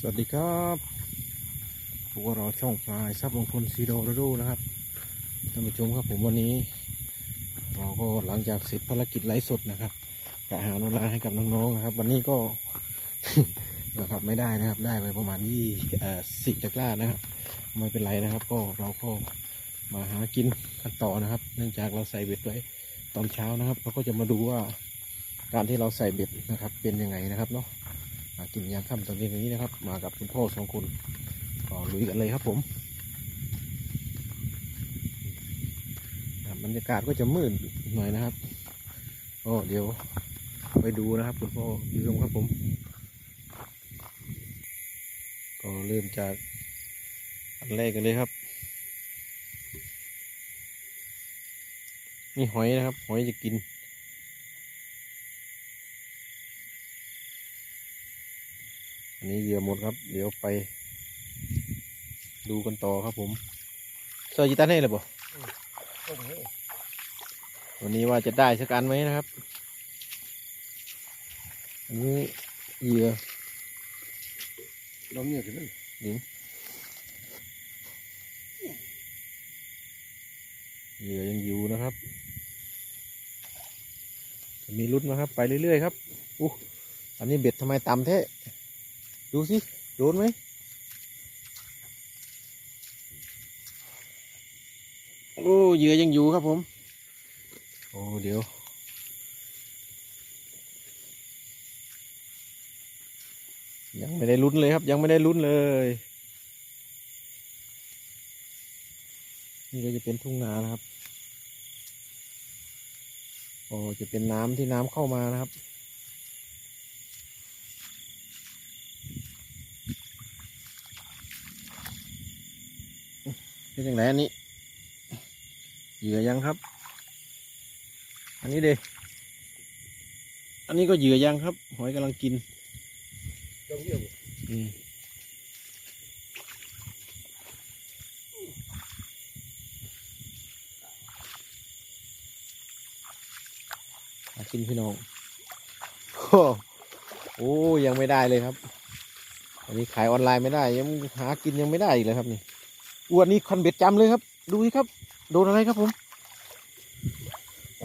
สวัสดีครับพวกเราช่องพลายซับมงคลซีโดรดูนะครับท่านผู้ชมครับผมวันนี้ เราก็หลังจากเสร็จภารกิจไลฟ์สดนะครับกะหาเวลาให้กับน้องๆนะครับ วันนี้ก็ นะครับไม่ได้นะครับ ได้ไปประมาณยี่สิบตะกร้านะครับไม่เป็นไรนะครับ ก็เราก็มาหากินกันต่อนะครับ เนื่องจากเราใส่เบ็ดไว้ตอนเช้านะครับ เราก็จะมาดูว่าการที่เราใส่เบ็ดนะครับ เป็นยังไงนะครับเนาะ มากินยามค่ำตอนนี้นี้นะครับ มากับคุณพ่อสองคนก็ลุยกันเลยครับผมบรรยากาศก็จะมืดหน่อยนะครับก็เดี๋ยวไปดูนะครับคุณพ่อพี่ชมครับผม ก็เริ่มจากอันแรกกันเลยครับ นี่หอยนะครับ หอยจะกิน นนี้เหยื่อหมดครับ เดี๋ยวไป ดูกันต่อครับผมเซอร์จิตันให้เลยบ่วันนี้ว่าจะได้สักอันไหมนะครับอันนี้เหยื่อน้ำเนี่ยกันเลยหญิงเหยื่อยังอยู่นะครับ มีลุ้นนะครับ ไปเรื่อยๆครับอู้อันนี้เบ็ดทำไมต่ำแท้ ดูสิ โดนไหมโอ้เหยื่อยังอยู่ครับผม โอ้ เดี๋ยว ยังไม่ได้ลุ้นเลยครับ ยังไม่ได้ลุ้นเลย นี่ก็จะเป็นทุ่งนานะครับ โอ้ จะเป็นน้ำที่น้ำเข้ามานะครับ เป็นอย่างไรอันนี้ เหยื่อยังครับ อันนี้เดอันนี้ก็เหยื่อยังครับ หอยกำลังกินอืมกินพี่น้อง โอ้โอ้ยังไม่ได้เลยครับ อันนี้ขายออนไลน์ไม่ได้ ยังหากินยังไม่ได้อีกเลยครับนี่ อ้วนนี้คอนเบ็ดจำเลยครับ ดูสิครับโดนอะไรครับผม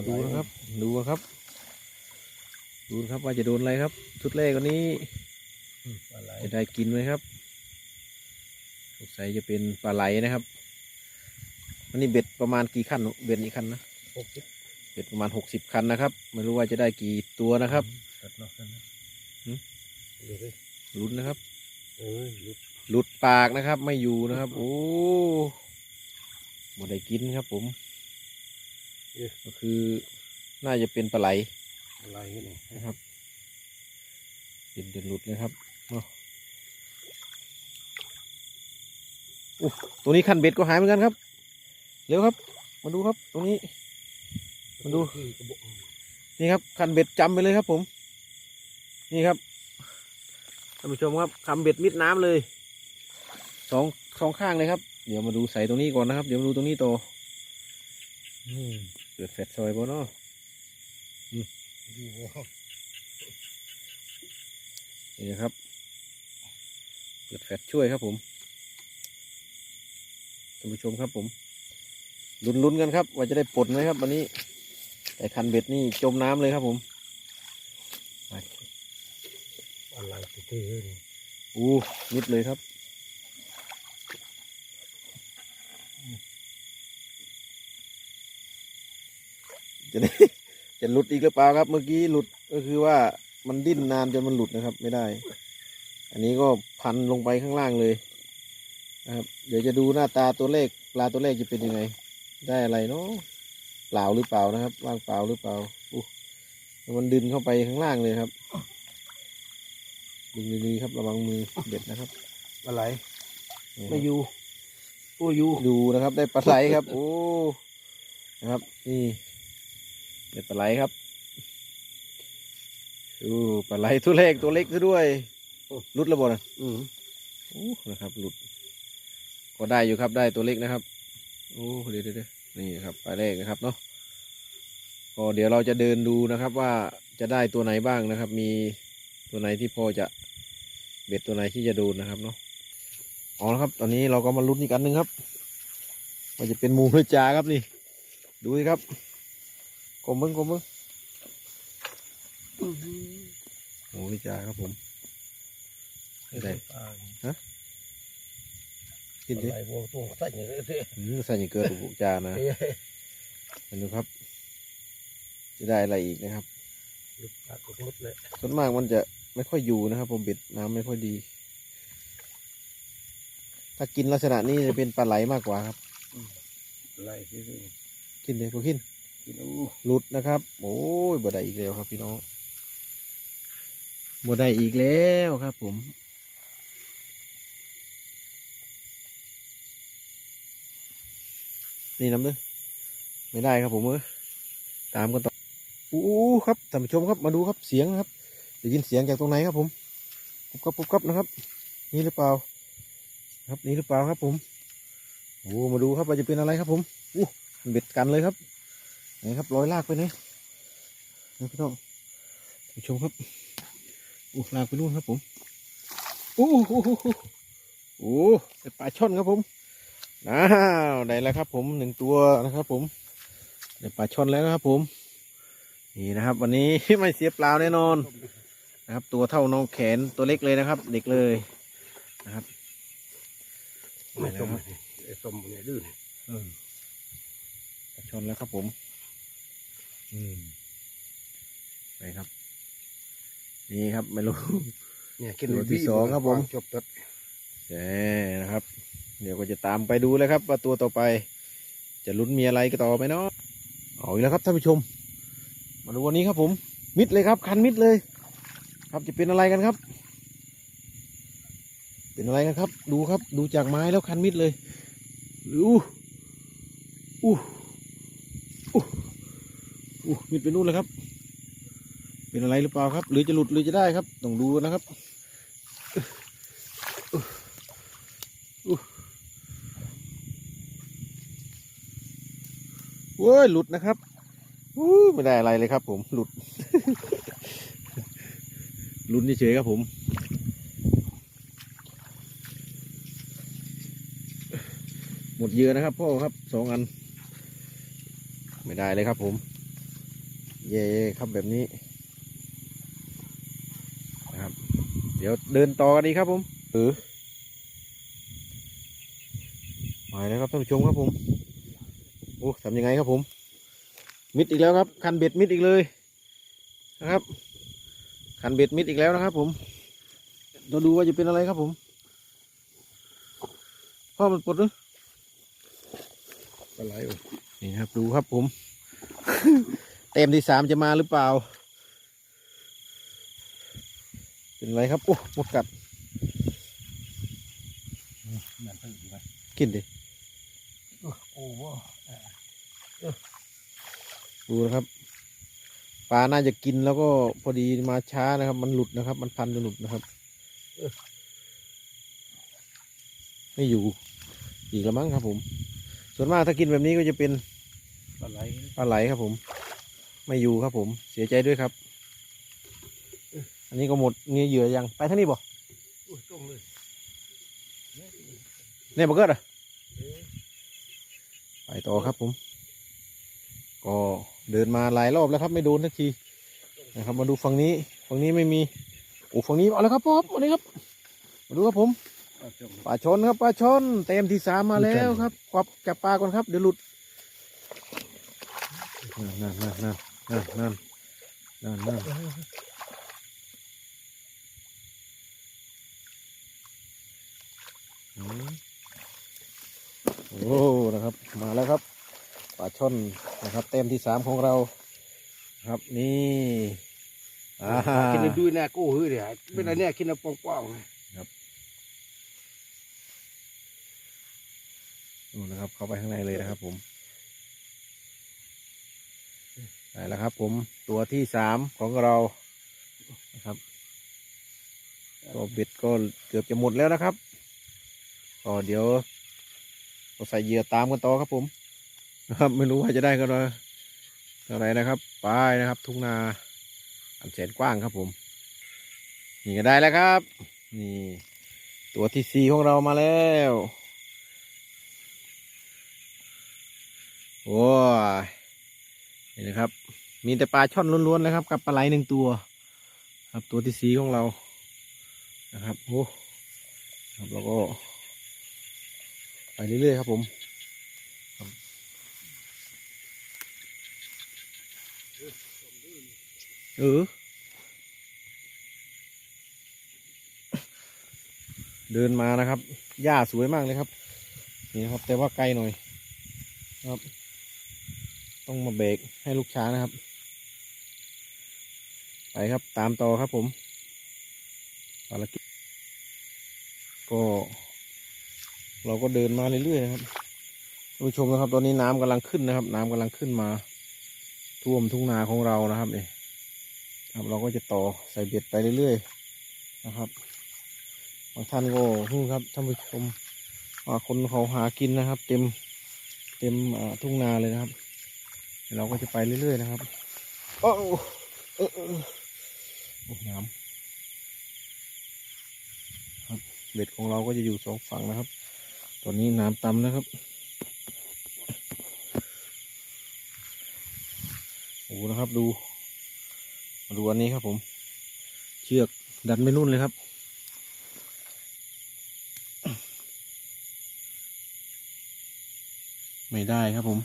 ดูนะครับ ดูนะครับ ดูนะครับว่าจะโดนอะไรครับ ชุดแรกวันนี้อะไรจะได้กินไหมครับสงสัยจะเป็นปลาไหลนะครับวันนี้เบ็ดประมาณกี่คันเบ็ดกี่คันนะหกสิบเบ็ดประมาณหกสิบคันนะครับ ไม่รู้ว่าจะได้กี่ตัวนะครับตัดนอกกันนะหืมเดี๋ยวดิลุ้นนะครับ เอ้ยหยุด หลุดปากนะครับ ไม่อยู่นะครับ โอ้หมดได้กินครับ ผมก็คือน่าจะเป็นปลาไหลอะไรกันเนี่ยนะครับเป็นเดือนหลุดเลยครับเนาะอู้ตัวนี้คันเบ็ดก็หายเหมือนกันครับเร็วครับ มาดูครับ ตรงนี้ มาดู นี่ครับ คันเบ็ดจำไปเลยครับ ผม นี่ครับท่านผู้ชมครับคันเบ็ดมิดน้ำเลย สองสองข้างเลยครับ เดี๋ยวมาดูใส่ตรงนี้ก่อนนะครับ เดี๋ยวมาดูตรงนี้โตออืมเกิดแฟดซอยบ่เนาะดูว่านี่นะครับเปิดแฟลชช่วยครับผมท่านผู้ชมครับผมลุ้นๆกันครับ ว่าจะได้ปลดไหมครับวันนี้แต่คันเบ็ดนี่จมน้ำเลยครับผมไปอะไรเท่ๆเลยอู้มิดเลยครับ จะได้จะหลุดอีกหรือเปล่าครับ เมื่อกี้หลุดก็คือว่ามันดิ้นนานจนมันหลุดนะครับ ไม่ได้ อันนี้ก็พันลงไปข้างล่างเลยนะครับ เดี๋ยวจะดูหน้าตาตัวเลขปลาตัวเลขจะเป็นยังไง ได้อะไรเนาะเปล่าหรือเปล่านะครับ ว่างเปล่าหรือเปล่าอู้มันดึงเข้าไปข้างล่างเลยครับดึงดีๆครับระวังมือเด็ดนะครับอะไรนี่ไม่อยู่โอ้อยู่ดูนะครับ ได้ปลาไหลครับ โอ้นะครับนี่ ได้ปลาไหลครับดูปลาไหลตัวเล็กตัวเล็กซะด้วยรุดแล้วบ่นะอืมโอ้นะครับหลุด ก็ได้อยู่ครับได้ตัวเล็กนะครับโอ้เดี๋ยวเดี๋ยวเดี๋ยวนี่ครับปลาแรกนะครับเนาะก็เดี๋ยวเราจะเดินดูนะครับว่าจะได้ตัวไหนบ้างนะครับ มีตัวไหนที่พอจะเบ็ดตัวไหนที่จะโดนนะครับเนาะเอาละครับ ตอนนี้เราก็มาลุ้นอีกอันหนึ่งครับว่าจะเป็นหมูหรือจ่าครับนี่ ดูสิครับ กลมมึงกลมมึงหมูหรือจ่าครับผมไม่ได้ปลากินดิอะไรพวกตัวใส่อย่างนี้เด้ออืมใส่อย่างเกิดหมูจ่านะเอ้ยเห็นดูครับ จะได้อะไรอีกนะครับลูกปลากดมุดเลยส่วนมากมันจะไม่ค่อยอยู่นะครับ ผมเบ็ดน้ำไม่ค่อยดี ถ้ากินลักษณะนี้จะเป็นปลาไหลมากกว่าครับอะไรที่นี่กินเลยก็กินกินอู้ หลุดนะครับ โอ้ยบ่ได้อีกแล้วครับ พี่น้องบ่ได้อีกแล้วครับ ผม นี่น้ำเด้อไม่ได้ครับผมเออตามกันต่ออู้ครับท่านผู้ชมครับมาดูครับเสียงครับได้ยินเสียงจากตรงไหนครับผมปุ๊บครับปุ๊บครับนะครับ นี่หรือเปล่า ครับนี่หรือเปล่าครับผมโอ้มาดูครับว่าจะเป็นอะไรครับผมอู้เบ็ดกันเลยครับ ไหนครับร้อยลากไปไหนนี่พี่น้องผู้ชมครับโอ้ลากไปนู่นครับผมโอ้โหโอ้โหโอ้เป็นปลาช่อนครับผมอ้าวได้แล้วครับ ผมหนึ่งตัวนะครับ ผมได้ปลาช่อนแล้วนะครับ ผม นี่นะครับ วันนี้ไม่เสียเปล่าแน่นอนนะครับ ตัวเท่าน้องแขนตัวเล็กเลยนะครับ เด็กเลยนะครับไม่ได้ต้แล้วมครับไอ้ต้มเนี่ยดื้อเนี่ยเออปลาช่อนแล้วครับผมอืม ไปครับ นี่ครับไม่รู้ เนี่ยกินตัวที่สองครับผม จบตัดแช่นะครับ เดี๋ยวก็จะตามไปดูเลยครับ ว่าตัวต่อไป จะลุ้นมีอะไรก็ต่อไหมเนาะเอาอีกแล้วครับท่านผู้ชม มาดูวันนี้ครับผม มิดเลยครับ คันมิดเลย ครับจะเป็นอะไรกันครับ เป็นอะไรกันครับ ดูครับ ดูจากไม้แล้วคันมิดเลยอู้อู้อู้ อู้มิดไปนู่นเลยครับ เป็นอะไรหรือเปล่าครับ หรือจะหลุดหรือจะได้ครับ ต้องดูนะครับเว้ยหลุดนะครับอู้ไม่ได้อะไรเลยครับ ผมหลุดลุ้นเฉยๆครับผมหมดเยื่อนะครับพ่อครับสองอัน ไม่ได้เลยครับผม เย่ๆครับแบบนี้นะครับ เดี๋ยวเดินต่อกันดีครับผมเออมาแล้วครับท่านผู้ชมครับผมโอ้ทำยังไงครับผม มิดอีกแล้วครับ คันเบ็ดมิดอีกเลยนะครับ คันเบ็ดมิดอีกแล้วนะครับ ผมเราดูว่าจะเป็นอะไรครับผมพ่อมันปลดหรือปลาไหลโอ้นี่นะครับดูครับผม เต็มที่สามจะมาหรือเปล่า เป็นไรครับโอ้หมดกัดนั่นเพิ่งไปกินดิโอ้โหดูนะครับปลาน่าจะกินแล้วก็พอดีมาช้านะครับ มันหลุดนะครับ มันพันจนหลุดนะครับไม่อยู่อีกแล้วมั้งครับผม ส่วนมากถ้ากินแบบนี้ก็จะเป็นปลาไหลปลาไหลครับผม ไม่อยู่ครับผมเสียใจด้วยครับ อันนี้ก็หมดเงี้ยเหยื่อยังไปท่านี้บ่อุ้ยต้มเลยเนี่ยบักเกิดอะเอ๊ะไปต่อครับผม ก็เดินมาหลายรอบแล้วครับ ไม่โดนสักทีนะครับ มาดูฝั่งนี้ฝั่งนี้ไม่มีโอ้ฝั่งนี้เอาแล้วครับพ่อครับมาเลยครับมาดูครับผมปลาจมปลาชนครับปลาชนเต็มที่สามมาแล้วครับกวับจับปลาก่อนครับเดี๋ยวหลุดนั่นนั่นนั่น นั่นนั่นนั่นนั่นอืมโอ้นะครับ มาแล้วครับปลาช่อนนะครับ เต็มที่สามของเราครับนี่อ่ากินแล้วดูเนี่ยกู้หื้อเนี่ยเป็นอะไรเนี่ยกินแล้วป้องๆนู่นนะครับ เข้าไปข้างในเลยนะครับผม ได้แล้วครับผมตัวที่สามของเรานะครับก็เบ็ดก็เกือบจะหมดแล้วนะครับก็เดี๋ยวเราใส่เหยื่อตามกันต่อครับผมนะครับ ไม่รู้ว่าจะได้กันหรือเท่าไรนะครับไปนะครับ ทุ่งนาอันแสนกว้างครับผม นี่ก็ได้แล้วครับ นี่ ตัวที่สี่ของเรามาแล้วโอ้ย นี่นะครับ มีแต่ปลาช่อนล้วนๆนะครับ กับปลาไหลหนึ่งตัว ครับตัวที่สีของเรานะครับโอ้ครับแล้วก็ ไปเรื่อยๆครับผมเออเดินมานะครับ หญ้าสวยมากเลยครับ นี่ครับ แต่ว่าไกลหน่อย ครับ ต้องมาเบรกให้ลูกช้างนะครับ ไปครับตามต่อครับผมภารกิจก็เราก็เดินมาเรื่อยๆนะครับท่านผู้ชมนะครับ ตอนนี้น้ำกำลังขึ้นนะครับ น้ำกำลังขึ้นมา ท่วมทุ่งนาของเรานะครับนี่ครับ เราก็จะต่อใส่เบ็ดไปเรื่อยๆนะครับบางท่านก็นู่นครับท่านผู้ชมว่าคนเขาหากินนะครับ เต็มเต็มทุ่งนาเลยนะครับ เราก็จะไปเรื่อยๆนะครับโอ้เออเออโอ้น้ำครับเบ็ดของเราก็จะอยู่สองฝั่งนะครับ ตอนนี้น้ำต่ำนะครับโอ้นะครับดูมาดูอันนี้ครับผม เชือกดันไปนู่นเลยครับไม่ได้ครับผม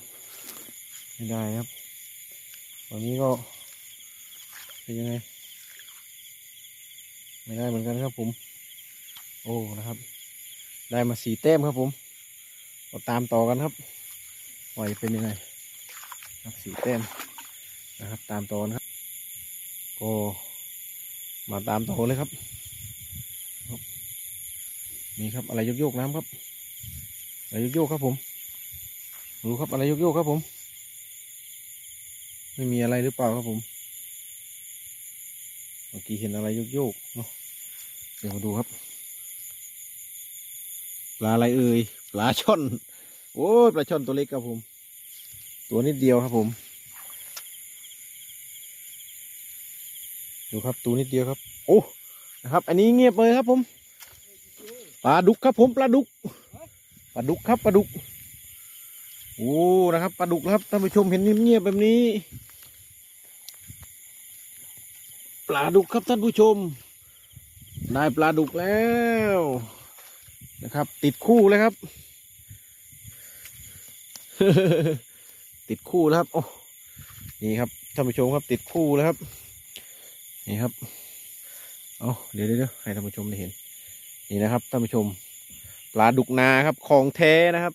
ไม่ได้ครับตอนนี้ก็เป็นยังไง ไม่ได้เหมือนกันครับผม โอ้นะครับ ได้มาสี่แต้มครับผมเราตามต่อกันครับว่าจะเป็นยังไงครับสี่แต้มนะครับ ตามต่อนะครับก็มาตามต่อเลยครับนี่ครับอะไรโยกๆน้ำครับอะไรโยกๆครับผมดูครับอะไรโยกๆครับผม ไม่มีอะไรหรือเปล่าครับผม เมื่อกี้เห็นอะไรโยกๆเนาะเดี๋ยวมาดูครับ ปลาอะไรเอ่ย ปลาช่อน โอ้ปลาช่อนตัวเล็กครับผม ตัวนิดเดียวครับผม ดูครับตัวนิดเดียวครับ โอ้นะครับ อันนี้เงียบเลยครับผม ปลาดุกครับผม ปลาดุก ปลาดุกครับ ปลาดุก โอ้ นะครับ ปลาดุกนะครับ ท่านผู้ชมเห็นเงียบๆแบบนี้ ปลาดุกครับท่านผู้ชม ได้ปลาดุกแล้วนะครับ ติดคู่เลยครับ ติดคู่แล้วครับโอ้นี่ครับท่านผู้ชมครับติดคู่แล้วครับนี่ครับเอาเดี๋ยวเดี๋ยวให้ท่านผู้ชมได้เห็น นี่นะครับท่านผู้ชม ปลาดุกนาครับของแท้นะครับ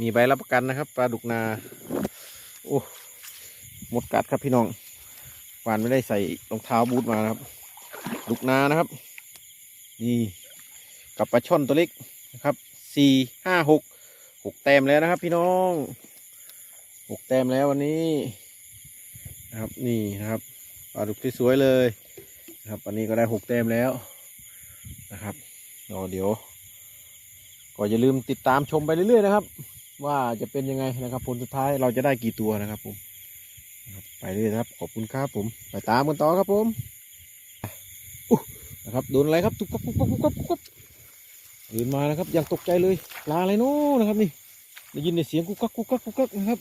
มีใบรับประกันนะครับ ปลาดุกนาโอ้หมดกัดครับพี่น้อง วานไม่ได้ใส่รองเท้าบูทมานะครับดุกนานะครับ นี่กับปลาช่อนตัวเล็กนะครับสี่ห้าหกหกแต้มแล้วนะครับ พี่น้องหกแต้มแล้ววันนี้นะครับนี่นะครับปลาดุกที่สวยเลยนะครับวันนี้ก็ได้หกแต้มแล้วนะครับรอเดี๋ยว ก็อย่าลืมติดตามชมไปเรื่อยๆนะครับ ว่าจะเป็นยังไงนะครับผลสุดท้ายเราจะได้กี่ตัวนะครับผม ไปเรื่อยครับ ขอบคุณครับผม ไปตามกันต่อครับผมนะครับโดนอะไรครับตุ๊บปั๊บปุ๊บปุ๊บปุ๊บตื่นมานะครับอย่างตกใจเลยปลาอะไรโน้นะครับนี่ได้ยินในเสียงกุ๊กกักกุ๊กกักกุ๊กกักนะครับ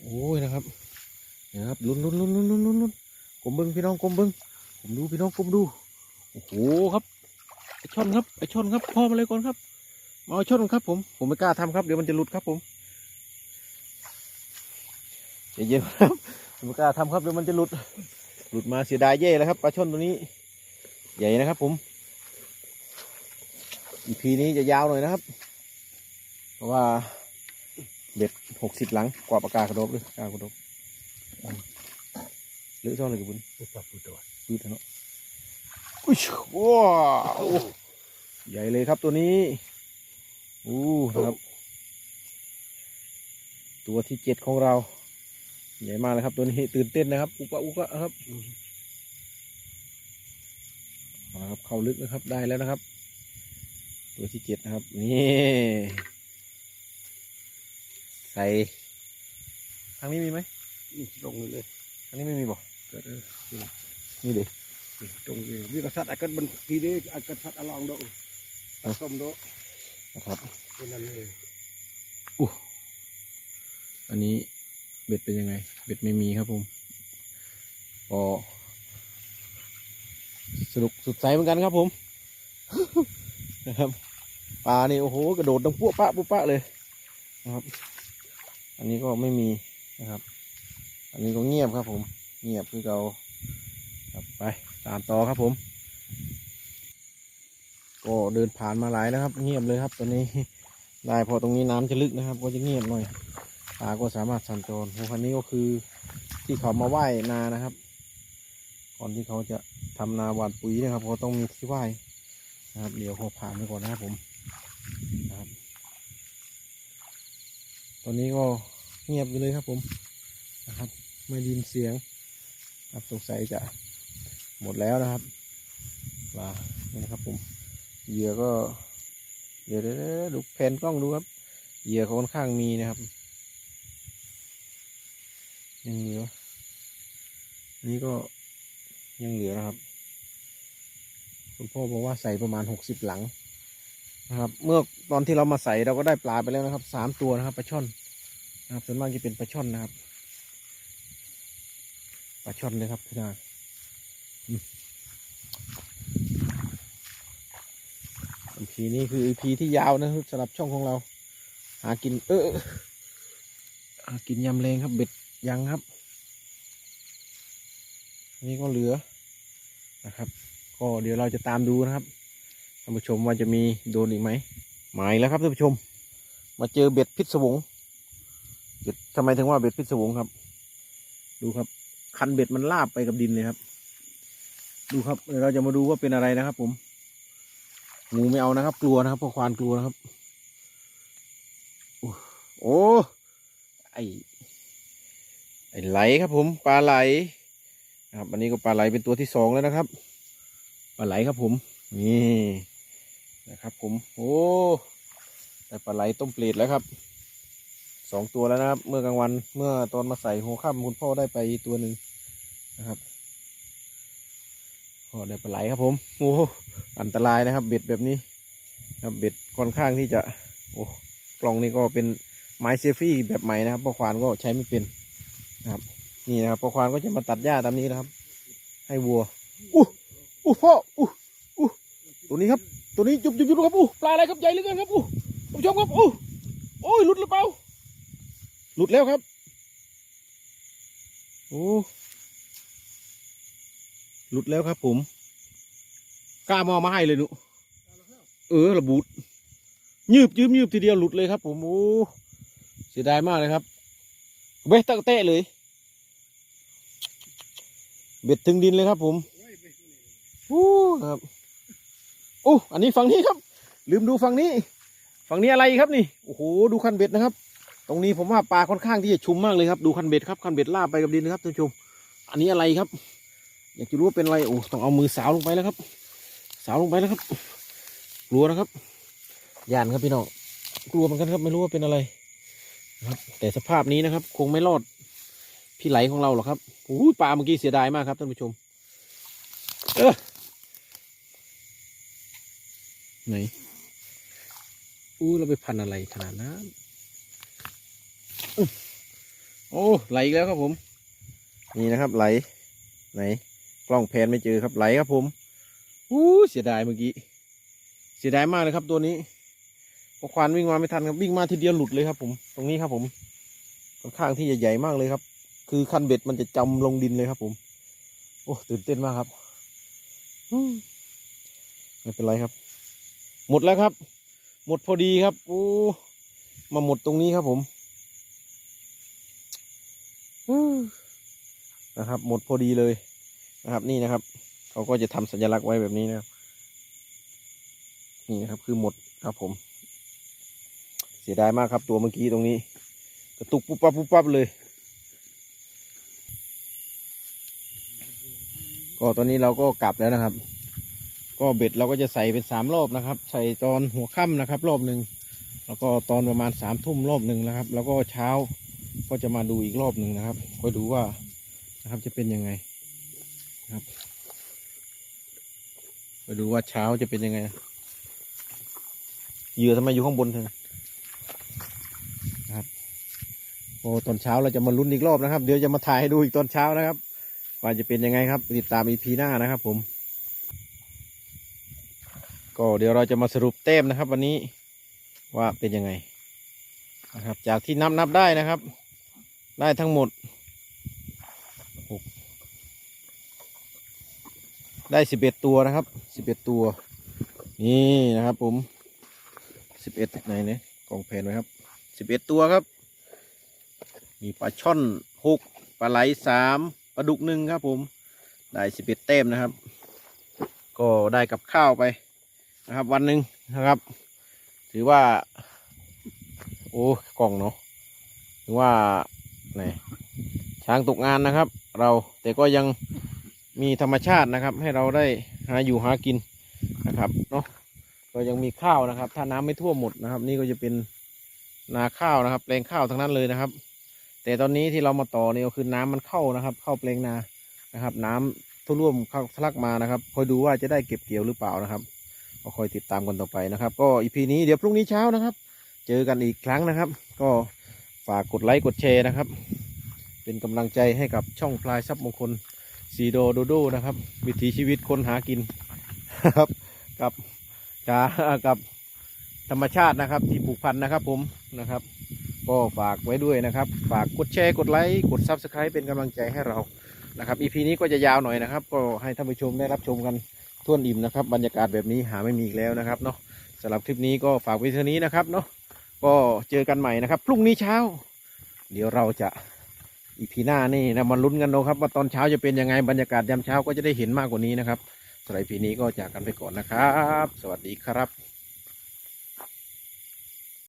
โอ้ยนะครับนี่ยครับลุ้นลุ้นลุ้นลุ้นลุ้นลุ้นลุ้นกลมเบิ้งพี่น้องกลมเบิ้งผมดูพี่น้องกลมดูโอ้โหครับไอช่อนครับไอช่อนครับพ่อมาเลยก่อนครับมาเอาช่อนครับผมผมไม่กล้าทำครับเดี๋ยวมันจะหลุดครับผม ใจเย็นครับผมไม่กล้าทำครับเดี๋ยวมันจะหลุด หลุดมาเสียดายแย่แล้วครับปลาช่อนตัวนี้ ใหญ่นะครับ ผมอีพีนี้จะยาวหน่อยนะครับ เพราะว่าเบ็ดหกสิบหลังกว่าปากกากระโดบเลยกากระโดบหรือช่อนเลยกับบุญตัวตัวตัวพืชเนาะอุ้ยว้าวใหญ่เลยครับตัวนี้อู้นะครับ ตัวที่เจ็ดของเรา ใหญ่มากเลยครับ ตัวนี้ตื่นเต้นนะครับ อุกะอุกะครับเอาละครับเข้าลึกนะครับได้แล้วนะครับ ตัวที่เจ็ดนะครับ นี่ ใส่ทางนี้มีไหมนี่ลงเลยเลยทางนี้ไม่มีบ่ก็เออนี่เด็ตรงนี้วิกษัตริย์อากัดบันทีนี้อากัดสัตว์อลองโดตาส้มโดนะครับเป็นนั่นเลยอู้อันนี้ เบ็ดเป็นยังไง เบ็ดไม่มีครับผมก็สนุกสุดใจเหมือนกันครับผม นะครับปลานี่โอ้โหกระโดดดังปุ๊ปะปุ๊บปะเลยนะครับ อันนี้ก็ไม่มีนะครับ อันนี้ก็เงียบครับผม เงียบคือเราครับไปตามต่อครับผม ก็เดินผ่านมาหลายนะครับ เงียบเลยครับตอนนี้ได้พอตรงนี้น้ำจะลึกนะครับ ก็จะเงียบหน่อย ปลาก็สามารถสัญจรพวกคันนี้ก็คือที่เขามาว่ายนานะครับ ก่อนที่เขาจะทำนาหว่านปุ๋ยนะครับเขาต้องมีที่ว่ายนะครับ เดี๋ยวเขาผ่านไปก่อนนะครับผมนะครับ ตอนนี้ก็เงียบไปเลยครับผมนะครับ ไม่ยินเสียงครับสงสัยจะหมดแล้วนะครับปลานี่นะครับผมเหยื่อก็เดี๋ยวเดี๋ยวเดี๋ยวดูแผ่นกล้องดูครับเหยื่อเขาค่อนข้างมีนะครับ ยังเหลือ นี่ก็ยังเหลือนะครับ คุณพ่อบอกว่าใส่ประมาณหกสิบหลังนะครับ เมื่อตอนที่เรามาใส่เราก็ได้ปลาไปแล้วนะครับสามตัวนะครับปลาช่อนนะครับส่วนมากจะเป็นปลาช่อนนะครับปลาช่อนเลยครับพี่นาอืม EP นี้คือ EP ที่ยาวนะครับสำหรับช่องของเรา หากินเออหากินยำเลงครับเบ็ด ยังครับ นี่ก็เหลือนะครับ ก็เดี๋ยวเราจะตามดูนะครับท่านผู้ชมว่าจะมีโดนอีกไหมหมายแล้วครับท่านผู้ชม มาเจอเบ็ดพิษสวงเบ็ดทำไมถึงว่าเบ็ดพิษสวงครับ ดูครับ คันเบ็ดมันลาบไปกับดินเลยครับ ดูครับเดี๋ยวเราจะมาดูว่าเป็นอะไรนะครับ ผมงูไม่เอานะครับ กลัวนะครับเพราะควานกลัวนะครับ โอ้ไอ ไอไหลครับผมปลาไหลนะครับอันนี้ก็ปลาไหลเป็นตัวที่สองแล้วนะครับปลาไหลครับผมนี่นะครับ ผมโอ้แต่ปลาไหลต้มเปลดแล้วครับสองตัวแล้วนะครับ เมื่อกลางวันเมื่อตอนมาใส่หัวค่ำคุณพ่อได้ไปตัวหนึ่งนะครับก็ได้ปลาไหลครับผมโอ้อันตรายนะครับ เบ็ดแบบนี้ครับเบ็ดค่อนข้างที่จะ โอ้กล่องนี้ก็เป็นไม้เซฟฟี่แบบใหม่นะครับพ่อควานก็ใช้ไม่เป็น นะครับ นี่นะครับพอควานก็จะมาตัดหญ้าตามนี้นะครับ ให้วัวอู้อู้พ่ออู้อู้ตัวนี้ครับ ตัวนี้จุบจุบจุบครับอู้ปลาอะไรครับใหญ่เหลือเกินครับอู้ผู้ชมครับอู้โอ้ยหลุดหรือเปล่าหลุดแล้วครับโอ้หลุดแล้วครับ ผมกล้ามองมาให้เลยหนุเออระบุดยืบยืบยืบทีเดียวหลุดเลยครับ ผมโอ้เสียดายมากเลยครับ เบ็ดตะเตะเลย เบ็ดถึงดินเลยครับผมโอ้ครับโอ้อันนี้ฝั่งนี้ครับ ลืมดูฝั่งนี้ ฝั่งนี้อะไรครับนี่ โอ้โห ดูคันเบ็ดนะครับ ตรงนี้ผมว่าปลาค่อนข้างที่จะชุมมากเลยครับ ดูคันเบ็ดครับ คันเบ็ดลาบไปกับดินนะครับท่านผู้ชม อันนี้อะไรครับ อยากจะรู้ว่าเป็นอะไร โอ้ ต้องเอามือสาวลงไปแล้วครับ สาวลงไปแล้วครับ กลัวนะครับย่านครับพี่น้อง กลัวเหมือนกันครับ ไม่รู้ว่าเป็นอะไร ครับแต่สภาพนี้นะครับ คงไม่รอดพี่ไหลของเราหรอกครับโอ้ปลาเมื่อกี้เสียดายมากครับท่านผู้ชม เออไหนอู้เราไปพันอะไรขนาดนั้นอื้โอ้ไหลอีกแล้วครับผม นี่นะครับไหล ไหน กล้องแพนไม่เจอครับไหลครับผมอู้เสียดายเมื่อกี้ เสียดายมากเลยครับตัวนี้ พอควานวิ่งมาไม่ทันครับวิ่งมาทีเดียวหลุดเลยครับ ผม ตรงนี้ครับผมค่อนข้างที่จะใหญ่มากเลยครับ คือคันเบ็ดมันจะจำลงดินเลยครับ ผม โอ้ตื่นเต้นมากครับอไม่เป็นไรครับ หมดแล้วครับ หมดพอดีครับโอ้มาหมดตรงนี้ครับผมนะครับ หมดพอดีเลยนะครับ นี่นะครับเขาก็จะทำสัญลักษณ์ไว้แบบนี้นะครับ นี่นะครับ คือหมดครับผม สียดายมากครับตัวเมื่อกี้ตรงนี้ กระตุกปุ๊บปั๊บปุ๊บปั๊บเลย ก็ตอนนี้เราก็กลับแล้วนะครับ ก็เบ็ดเราก็จะใส่เป็นสามรอบนะครับ ใส่ตอนหัวค่ำนะครับ รอบหนึ่งแล้วก็ตอนประมาณสามทุ่มรอบหนึ่งนะครับ แล้วก็เช้าก็จะมาดูอีกรอบหนึ่งนะครับคอยดูว่านะครับจะเป็นยังไงครับไปดูว่าเช้าจะเป็นยังไงเหยื่อทำไมอยู่ข้างบนเธอนะครับ โอ้ตอนเช้าเราจะมาลุ้นอีกรอบนะครับ เดี๋ยวจะมาถ่ายให้ดูอีกตอนเช้านะครับ ว่าจะเป็นยังไงครับติดตามอีพีหน้านะครับ ผม ก็เดี๋ยวเราจะมาสรุปแต้มนะครับ วันนี้ว่าเป็นยังไงนะครับ จากที่นับนับได้นะครับ ได้ทั้งหมดหกได้สิบเอ็ดตัวนะครับสิบเอ็ดตัว นี่นะครับ ผมสิบเอ็ดไหนเนี่ยกองแผนไว้ครับสิบเอ็ดตัวครับ มีปลาช่อนหกปลาไหลสามปลาดุกหนึ่งครับผม ได้สิบเอ็ดเต็มนะครับ ก็ได้กับข้าวไปนะครับ วันหนึ่งนะครับ ถือว่า โอ้กล่องเนาะถือว่าไหนช้างตกงานนะครับ เราแต่ก็ยังมีธรรมชาตินะครับ ให้เราได้หาอยู่หากินนะครับเนาะก็ยังมีข้าวนะครับ ถ้าน้ำไม่ท่วมหมดนะครับ นี่ก็จะเป็นนาข้าวนะครับแปลงข้าวทั้งนั้นเลยนะครับ แต่ตอนนี้ที่เรามาต่อเนี่ยคือน้ำมันเข้านะครับ เข้าแปลงนานะครับ น้ำท่วมเข้าทะลักมานะครับคอยดูว่าจะได้เก็บเกี่ยวหรือเปล่านะครับก็คอยติดตามกันต่อไปนะครับ ก็อีพีนี้เดี๋ยวพรุ่งนี้เช้านะครับ เจอกันอีกครั้งนะครับ ก็ฝากกดไลค์กดแชร์นะครับ เป็นกำลังใจให้กับช่องพลายทรัพย์มงคลสีโดโดโดนะครับ วิถีชีวิตคนหากินนะครับกับกากับธรรมชาตินะครับที่ผูกพันนะครับผมนะครับ ก็ฝากไว้ด้วยนะครับ ฝากกดแชร์กดไลค์กดซับสไคร b ์เป็นกำลังใจให้เรานะครับ EP นี้ก็จะยาวหน่อยนะครับ ก็ให้ท่านผู้ชมได้รับชมกันท่วอิ่มนะครับ บรรยากาศแบบนี้หาไม่มีอีกแล้วนะครับเนาะสำหรับคลิปนี้ก็ฝากไว้เท่านี้นะครับเนาะก็เจอกันใหม่นะครับพรุ่งนี้เช้า เดี๋ยวเราจะ EP หน้านี่นะมาลุ้นกันนะครับ ว่าตอนเช้าจะเป็นยังไงบรรยากาศยามเช้าก็จะได้เห็นมากกว่านี้นะครับสำหรับ EP นี้ก็จากกันไปก่อนนะครับ สวัสดีครับ